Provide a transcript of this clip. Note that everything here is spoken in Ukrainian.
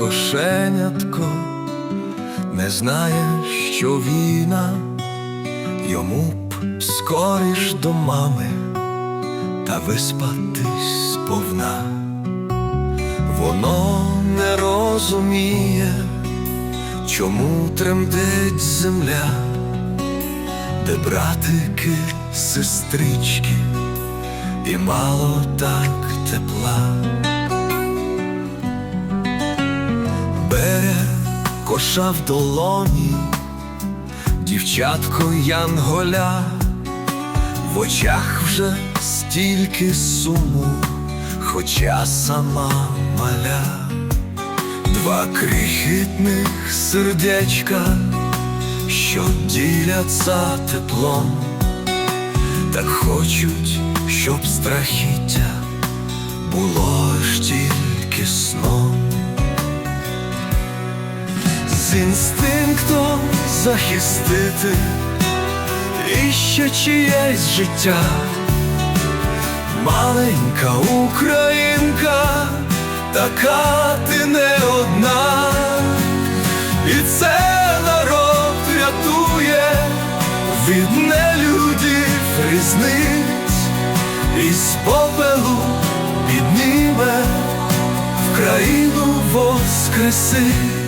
кошенятко не знає, що війна, йому б скоріш до мами та виспатись сповна. Воно не розуміє, чому тремтить земля, де братики, сестрички, і мало так тепла. Коша в долоні, дівчатко Янголя, в очах вже стільки суму, хоча сама маля, два крихітних сердечка, що діляться теплом, так хочуть, щоб страхіття було З інстинктом захистити. І ще чиєсь життя, маленька українка, така ти не одна, і це народ рятує від нелюдів різниць, і з попелу підніме в країну воскресить.